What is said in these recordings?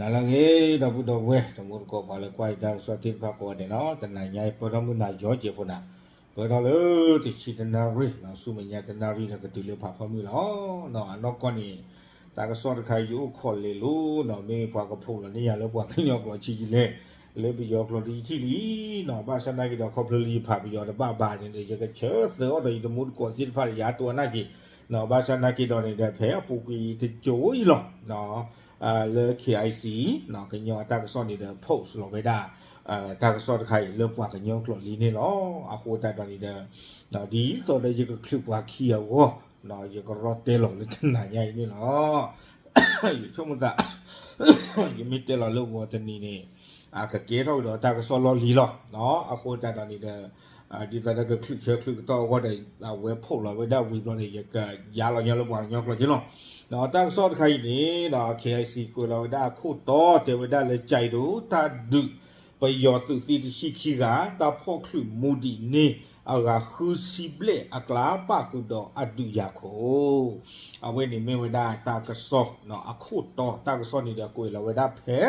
နာလငေတော့ဘူးတော့ဝဲတမို့ကောပါလေကွိုက်တာဆိုတိဖာကောတယ်နော်တနညာပရမနာရောကျေဖနာဘယ်တော့လဲတိချီတနာရီနော်စုမညာတနာရီကတိလေဖာဖမှုနော်နော်အနောကောနီတာကစောတခိုင်ယူခေါ်လေလို့နော်မေပွားကဖုန်လေနေရလဲပွားခညောကောချီကြီးလေလေပြီးရောကလိုဒီတီလီနော်ဘာစနာကတော့ခေါပလီဖာပြီးရောတပပါနေတယ်ရကချေသောတော့ဒီမို့ကောတိဖာရတော်နာကြီးနော်ဘာစနာကတော့နေတဲ့ဖဲပူကီတကြိုးကြီးလောနော် အာလေ KIC နော်ကညောတာကစောနေတဲ့ post လောပဲဒါအာတာကစောတခိုင်လေပွားကညောကလိုလီနေလောအခုတတ်တော်နေတဲ့နော်ဒီတော်တဲ့ရကခလုပွားခီယောနော်ရကရော့တဲလောလေတနာညိုင်နေလောရချုံမတာယမီတဲလောလောဝတနီနေအာကကေတော့တော့တာကစောလောလီလောနော်အခုတတ်တော်နေတဲ့အာဒီတကခလုချခလုတော့ဝတဲ့ဝဲဖုတ်လောဝဲဒါဝီဘလောနေရကရလောညလောပွားညောကလောကျလော နော်တာဆော့တခိုင်နေနော် KIC ကိုလောဒါခုတော့တေဝဒါလေကြိုက်တော့တာဒုပယောသူစီတရှိခိကတာဖောက်ခုမူဒီနေအဂါခူစီဘလေအကလာပါခုတော့အဒူယာခိုအဝဲနေမေဝဒါတာကဆော့နော်အခုတော့တာကဆော့နေတဲ့ကိုလောဝဒါဖဲ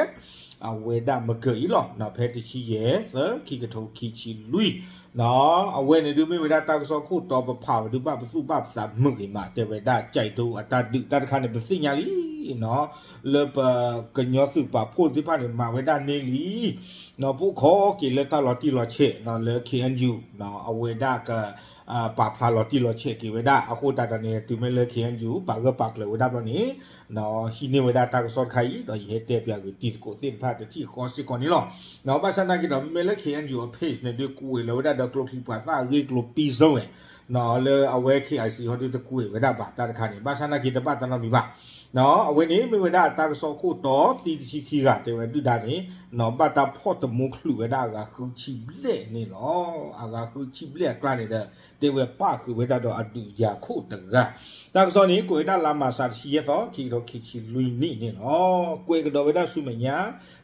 အဝဲဒါမကေီလောနော်ဖဲတရှိရဲ့သခိကထုခိချီလူီ နော်အဝဲနေဒူမေဝဒါတာကဆော့ခုတော့ပဖာဒူပပစုပပစာမှုကိမာတေဝဒါကြိုက်တော့အတဒုတတခါနေပစိညာလီနော်လေပကညောစုပါဖို့ဒီပါနေမာဝဒါနေလီနော်ပုခောကီလက်တလော်တီလော်ချေနော်လေ KNU နော်အဝဲဒါက အာပါဖလာလော်တီလော်ချေကီဝဒါအခုတတနေတူမဲလေ KNU ပါကပါကလေဝဒါပနေနော်ဟိနေဝဒါတာကဆော့ခိုင်တော့ရဲတဲ့ပြကူတီကိုတင်ဖတ်တီခေါ်စီကောနီလောနော်ပါစနာကီတော့မဲလေ KNU page နဲ့ဒီကူဝေလောဒါတော့ကလိုပီပါတာရီကလိုပီဇုံးနော်လေအဝဲ KIC ဟိုဒီတကူဝေဒါပါတာတခါနေပါစနာကီတပတ်တနော်မိပါ နော်အဝဲနေမေဝဒါတာကဆော့ခုတော့တီတီခီကတေဝတူဒါနေနော်ပတ်တာဖော့တမုခလူဝဒါကခုချီဘလက်နေလောအာကခုချီဘလက်ကလာနေတဲ့တေဝပါခုဝဒါတော့အတူရခုတကတာကဆော့နေကိုဒါလာမဆာချီရတော့ခီတော့ခီချီလူနီနေနော်ကိုကတော့ဝဒါဆုမညာ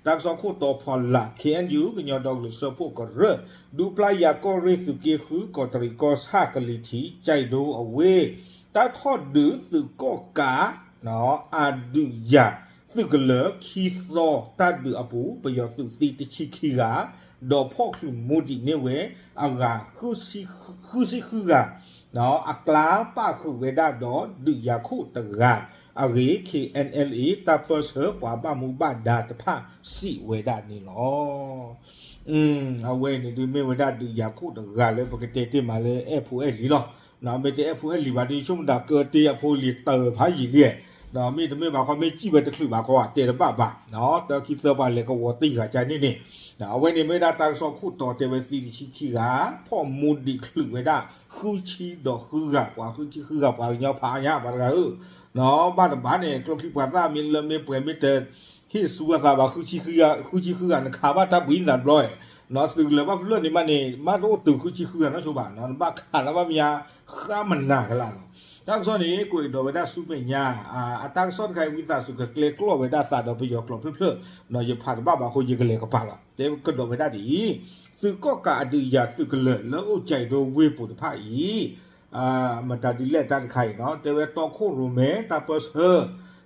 တာကဆော့ခုတော့ဖော်လာ KNU ကညတော့လို့စဖို့ကရဒူပလာယာကိုရီစုကေခုကိုတရီကောစာကလီတီကြိုက်တော့အဝေးတာထော့ဒူစုကောကာ နော်အဒူယာသူကလခီသောတတ်ဒူအပူပယောသူတီတချီခီကဒေါ်ဖော့ခုမူဒီနေဝဲအဂါခုစီခုစီခုကနော်အကလာပခုဝေဒတော့ဒူယာခုတကအဂေ KNLA တပစပွားပမူပါဒာတဖစီဝေဒနေလောอืมအဝဲနေဒီမေဝဒဒူယာခုတကလည်းပကတေတေမာလေအဖူအလီလောနော်မေတေအဖူအလီဘာဒီချုံဒါကတေအဖူလီတဖာကြီးလေ နော်မိတမေဘာခေါ်မေကြည့်ပဲတခုပါခေါ်တေရပပါနော်တခိသပါလေကဝတိခါကြနေနေနော်ဝဲနေမေဒါတာဆောခုတော်တေဝစီချီချီကဖော်မူဒီခလူဝဲဒါခူချီတော့ခူကကွာခူချီခူကပါညောဖာညာပါကဟုနော်ဘာဘာနေကလခိပါတာမင်းလမေပွဲမီတဲဟိဆူကဘာခူချီခူကခူချီခူကနခါဘာတာဘင်းဒါဘလောနော်စလူလဘဖလနေမနေမတော့တူခူချီခူကနော်ဆိုပါနော်ဘာခါလာမမယာခမနာကလာနော် tak so ni ko do beda su pe nya a atak so kai wi ta su ka kle klo beda sa do bi yo klo phe phe no ye pha ba ba ko ye kle ka pa la te ko do beda di su ko ka adu ya su kle lo o chai do we pu ta pha yi a ma ta di le ta kai no te we to ko ru me ta pa se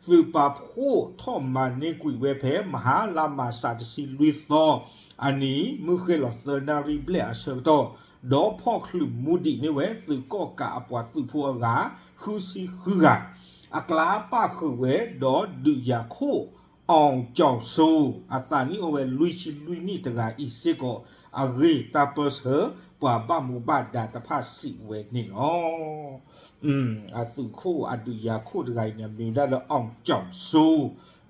su pa phu tho ma ni kui we phe ma ha la ma sa ti si lui tho ani mu khe lo se na ri ble a se to ဒေါ်ဖော့ခလူမူဒီနေဝဲသူကော့ကအပွားသူဖောက ခူစီခူကအကလာပခုဝဲဒေါ်ဒူယာခိုအောင်ကြောင်ဆိုအတနီအဝဲလူချီလူနီတကအီစစ်ကောအဂေတာပစဟပွာပမူဘဒတာဖစီဝဲနေလောอืมအသူခိုအဒူယာခိုတကိုင်နေမိဒါတော့အောင်ကြောင်ဆို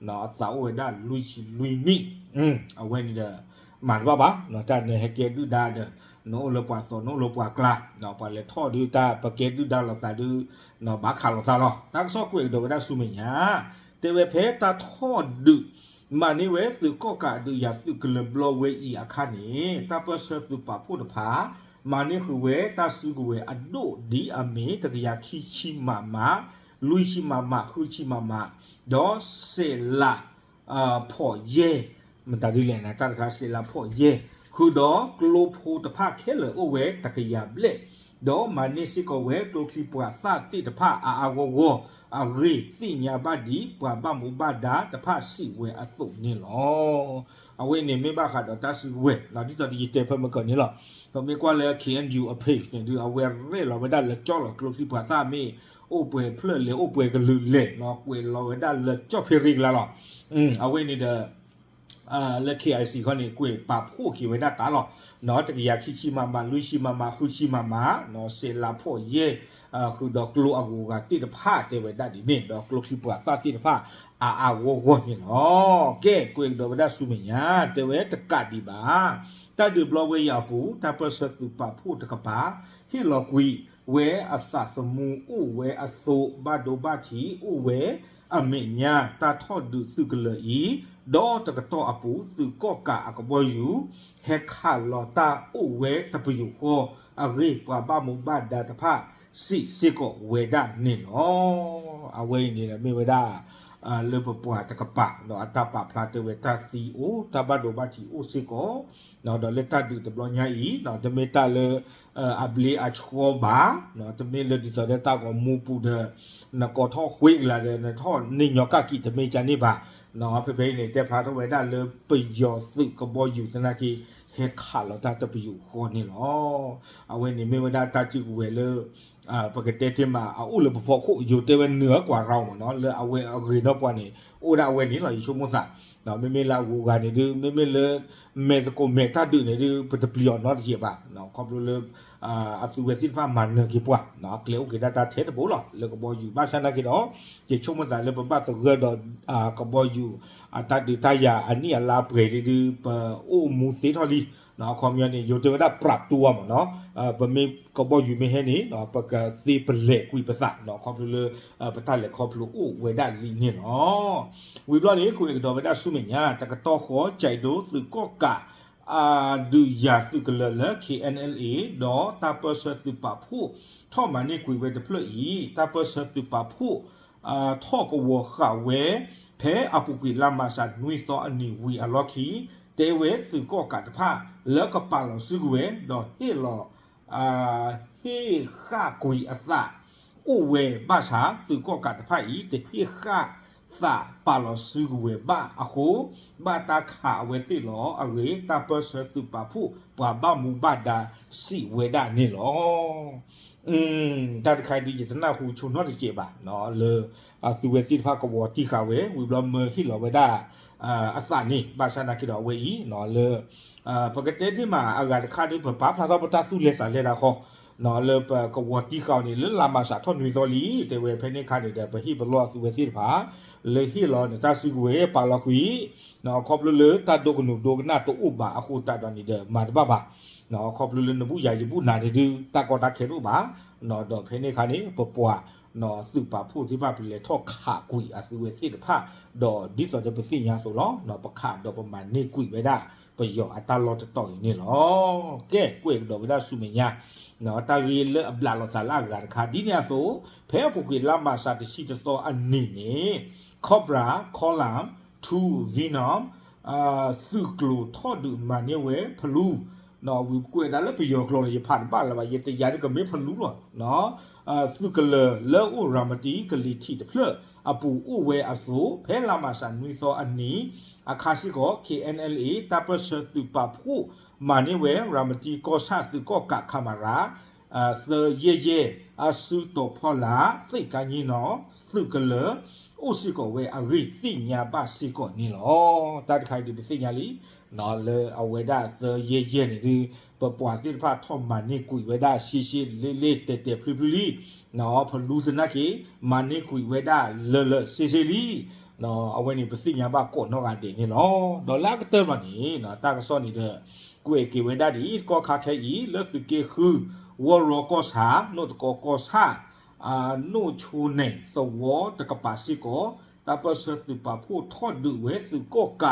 နော်သာဝဲဒါလူချီလူနီอืมအဝဲနေတာမန်ဘာဘာနော်တာနေဟကေဒူဒါဒ no lo pa so no lo pa kla no pa le tho du ta pa ke du da lo ta du no ba kha lo ta lo ta so ku do da su me nya te we phe ta tho du ma ni we tu ko ka du ya tu ke le blo we i a kha ni ta pa so tu pa phu da pha ma ni khu we ta su ku we a do di a me ta ya khi chi ma ma lui chi ma ma khu chi ma ma do se la a pho ye မတဒီလေနာတတ်ခါစေလာဖို့ယေ ခုတော့ကလိုဖိုတဖခဲလေအိုဝဲတကရဘလက်ဒေါ်မနိစီကိုဝဲကလုခီပွာသတိတဖအာအာဝဝအရိသိညာပဒီပွာပမူပဒါတဖစီဝဲအတုနေလောအဝဲနေမေဘခါတော့တဆီဝဲလာဒီတော့ဒီတေဖမကနေလောတော့မေကွာလေ KNU a page နေဒီအဝဲရဲလောဝဒါလေကြောလောကလုခီပွာသမေအိုပွဲဖလလေအိုပွဲကလူလေနော်ကွေလောဝဒါလေကြောဖိရိလာလောอืมအဝဲနေတဲ့ อ่าလက် KIC ခေါနေကိုပဖို့ကိဝဒတာလောနော်တကရခိရှိမမလူရှိမမခုရှိမမနော်ဆေလာဖို့ယေအခုတော့ကလူအကူကတိတဖတေဝဒဒီနေတော့ကလူခိပွားတတိတဖအာအာဝဝနေနော်ကဲကိုတော့ဝဒဆုမညာတေဝတကတိပါတတ်ဒီဘလဝေရပူတပစတုပဖို့တကပါဟီလောကွီဝဲအသစမူဥဝဲအသုဘဒိုဘတိဥဝဲ အမေညာတာထော့ဒုသုကလေဤဒေါ်တကတော့အပူသူကော့ကအကဘောယူဟက်ခါလောတာဥဝဲတပယူခောအရေပွားပါမုဘဒတဖစီစီကိုဝေဒနေလောအဝဲနေတယ်မေဝဒအာလေပပွားတကပတော့အတပဖလာတဝေတာစီအိုတဘဒိုဘတိအိုစီကို နော်တော့လက်တဒူတဘလညာဤနော်တမေတလေအဘလီအချောဘာနော်တမေလေဒီစတဲ့တာကိုမူပူတဲ့နကောထောခွေးလာတဲ့နထောနေညောကကိတမေချန်နေပါနော်ဖေဖေနေတဲ့ဖာတော့ဝေဒလေပယောစုကဘောယူတနာကိဟက်ခါလောတာတပယူခေါ်နေလောအဝဲနေမေဝဒတာချီဝဲလေอ่าปกติที่มาเอาอุลพอคุอยู่เตวันเหนือกว่าเราเนาะเลยเอาเวเอาเรนอก กว่านี่โอ้ดาเวนี่เราอยู่ชั่วโมงสัเนาะไม่ไม่ลาวูกันนี่ดือไม่ไม่เลเมตะโกเมตาดือนี่ดือปตเปลียนเนาะที่ป่ะเนาะคอมรู้เลยอ่าอัสุเวสิฟ้ามันเนกี่ปะเนาะเกลียวกี่ดาตาเทตบ่หรอแล้วก็บ่อยู่บ้านฉันนะกี่เนาะที่ชั่วโมงสัเลยบ่บ้านตะเกดอ่าก็บ่อยู่อาตาดิตายาอันนี้ลาเปรดือปโอ้มูสิทอลีနော်ကွန်မြူနတီယိုတေဝဒပရပ်တူဝမနော် ဘမေကဘောယူမဟဲနေနော်ပကသေပလက်ကွိပစနော်ခေါပလူပတလက်ခေါပလူအိုဝေဒလီနေနော်ဝေဘလနေကိုတော်ဝေဒဆုမညာတကတော်ခေါ်ကြိုက်တို့သူကော့ကာအာဒူယာတုကလလ KNLA တော့တာပစတူပါဖို့ထောမနေကွေဝေဒပလွီတာပစတူပါဖို့အာထောကဝခဝဲဖဲအပုကွေလာမစာနွေသောအနီဝီအလော်ခီတဲဝဲသူကော့ကာတဖလက်ကပါလောစုကွေတော့ဟေလော် အာဟေခကွေအသဥဝေဘာသာသူကောကတဖိုင်တဟေခသာပါလစုဝေဘာအခုဘာတာခဝေတိလောအရေတပစတုပဖုဘာဘမူဘာဒာစီဝေဒာနေလော อืมตาใครดีจะน่าหูชุนนอดเจ็บอ่ะเนาะเลยอ่ะตัวที่ภาคกบที่ขาเววิบลอมเมอร์ที่เราไปได้อ่าอัศนี่บาชานาคิดเอาไว้อีเนาะเลยอ่าปกติที่มาอากาศค่าที่เปิดปั๊บถ้าเราไปตัดสู้เลสอะไรละครเนาะเลยกบฏที่เขานี่เรื่องลามาสาทอนวิตอลีแต่เวเพนิคาเนี่ยเดี๋ยวไปที่บลอตัวที่ผาเลยที่เราเนี่ยตาสูเวปาลากุยเนาะครอบเลยตาโดกหนุโดกหน้าตัวอุบะอคูตาดอนนี่เดี๋ยวมาบ้าบ้า နော်ခေါပလူလေနဘူးယာယဘူးနာတဲ့တကောတာခဲလို့ပါနော်တော့ဖဲနေခါနေပပွားနော်စုပါဖို့ဒီပါပြီလေထော့ခါကွီအစုဝဲစီတဖာတော့ဒီဆိုတဲ့ပစီညာဆိုလောနော်ပခါတော့ပမာနေကွီဝဲတာပယောအတလောတတော်နေလောကဲကွေတော့ဝဒဆုမညာနော်တာရီလအဘလာလောသလာဂါခါဒီညာဆိုဖဲပုကွေလာမစာတရှိတော်အနိနေကောဘရာခေါလမ်2ဗီနမ်အာသုကလိုထော်ဒူမနီဝဲဖလူ နော်ဝီကွေဒါလည်းပယောကလောရဖတ်ပါလာပါရတရကမေဖလူလောနော်အာသုကလလောဥရမတီကလီတီတဖလအပူဥဝဲအဆိုဖဲလာမဆန်နွေသောအနီအခါရှိကို KNLA တပစတူပဖူမာနေဝဲရမတီကောဆာသူကောကခမရာအသယေယေအဆုတောဖောလာစိတ်ကကြီးနော်သုကလဥစီကိုဝဲအရိတိညာပါစီကိုနီလောတတ်ခိုင်ဒီပစိညာလီ နော်လေအဝဲဒါသယေယေနေဒီပပွားတိဖာထောမနီကွေဝဲဒါရှိရှိလေးလေးတဲတဲဖလီဖလီနော်ဖလူစနကေမနီကွေဝဲဒါလေလေစီစီလီနော်အဝဲနေပစိညာဘကောနော်ကတင်နေလောဒေါ်လာကတဲ့မနီနော်တာကစောနေတဲ့ကွေကေဝဲဒါဒီကောခါခဲဤလက်တကေခူဝရောကောစာနိုတကောကောစာအာနိုချိုနေသဝတကပါစီကိုတပစတုပဖို့ထော့ဒူဝဲစုကောက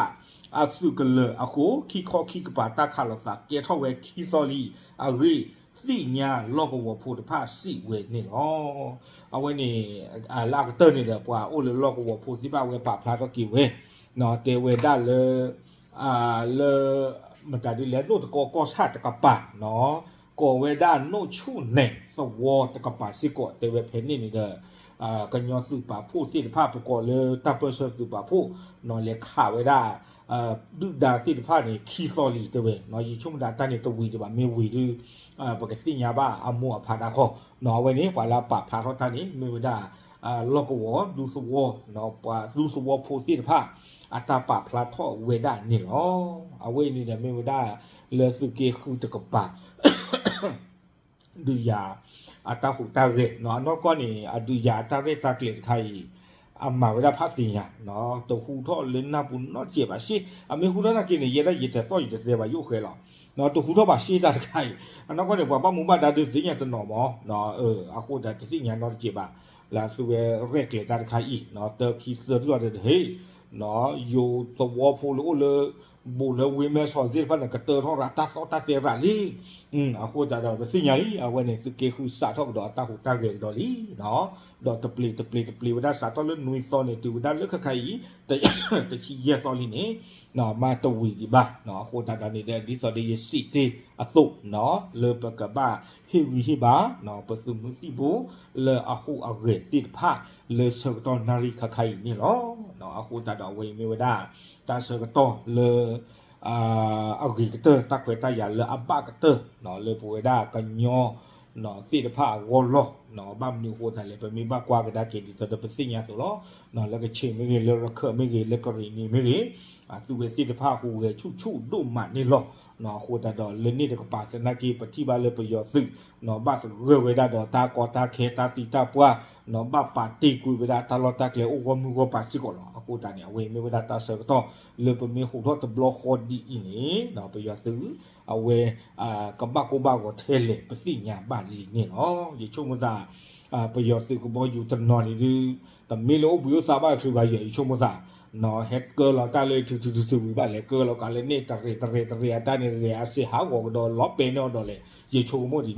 အစုကလအခုခိခောခိကပါတာခါလတာကေထော့ဝဲခိစောလီအဂီသိညာလောကဝဖို့တဖစီဝဲနေလောအဝဲနေအလာကတနေတယ်ပွာအိုလေလောကဝဖို့ဒီပါဝဲပါဖလာတော့ကိဝဲနော်တေဝဲဒါလေအာလေမတဒီလေတို့တကောကောဆတ်တကပါနော်ကိုဝေဒာနိုချုနေသဝတကပါစီကိုတေဝဖေနေနေတဲ့အာကညောစုပါဖို့တိတဖပကောလေတပ်ပစစုပါဖို့နော်လေခဝေဒာ အာဒုဒါတိတဖနေခီစောလီတေဝနော်ယချုံဒါတန်နေတဝီတပါမေဝီဒီအာပကစီညာဘာအမောဖာတာခောနော်ဝေနေပါလာပါဖာခောတန်နေမေဝဒာအာလောကဝဒုစဝနော်ပါဒုစဝဖို့တိတဖအတာပဖလာထောဝေဒာနေလောအဝေနေတယ်မေဝဒာလေစုကေခုတကပါ du ya ata hu ta re no no ko ni adu ya ta re ta kle khai amma wala pha tin ya no to hu tho le na bu no che ba shi a me hu na ke ni ye la ye te to ye te ba yu khe la no to hu tho ba shi ta khai no ko ni ba ba mu ba da du sin ya to no mo no e a ko da ti nya no che ba la su we re kle ta khai i no to ki su du de he no yo to wo pho lo le ဘူလဝိမဲဆောဒီဖန်ကတတော်ရတာတော့တာတေရလီอืมအခုဒါတော့စညာလီအဝနေစကေခုစာတော့တော့တာဟူတာကေတော့လီနော်တော့တပလီတပလီတပလီဝဒါစာတော့လနွေစောနေတူဒါလက်ခခိုင်တတချီရတော့လီနေနော်မတဝီဒီပါနော်အခုဒါဒါနေတဲ့ဒီစောဒီရစီတေအတုနော်လေပကဘာဟီဝီဟီဘာနော်ပစုမှုစီဘူလေအခုအဂေတိဖာ လေဆောတော့နာရီခခိုင်နေလောနော်အခုဒါတော့ဝေမီဝဒါတာဆောတော့လေ à ở cái tơ ta quay ta ya le abba cái tơ nó le bùi đa cái nho nó ti de pha wo lo nó bam ni ho ta le pe mi ba kwa cái da ke di to de pe sin ya to lo nó le cái che mi ge le ro khe mi ge le ko ri ni mi ge à tu ge ti de pha hu ge chu chu do ma ni lo nó ho ta do le ni de ko pa sa na ki pa ti ba le pe yo su nó ba su ge we da do ta ko ta khe ta ti ta pwa nó ba pa ti ku we da ta lo ta ke o go mu go pa si ko lo aku ta ni we mi we da ta se ko to လေပမေခုတော့တဘလခေါ်ဒီအင်းနေတော့ပြရသူအဝဲအာကဘကိုဘကိုထဲလေပတိညာပါလီနေနော်ဒီချုံမသာအာပြရသူကဘောယူတနော်ဒီတမီလိုဘူစာပါသူပါရေချုံမသာနော်ဟက်ကောလာကလေတူတူတူပါလေကောလာကလေနေတရေတရေတရေအတနေရေအစီဟာကိုတော့လောပင်းတော့တော့လေရေချုံမို့ဒီ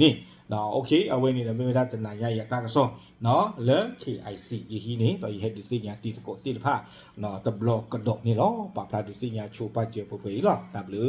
နေနော်โอเคအဝဲနေတယ်မေမေတာတနာရရတာကစောနော်လဲ KIC ယဟိနေတော့ယဟက်ဒီစညာတီတကိုတီတဖာနော်တဘလော့ကဒေါ့နေလောပါဖလာဒီစညာချိုပါကျေပပေလောတဘလူ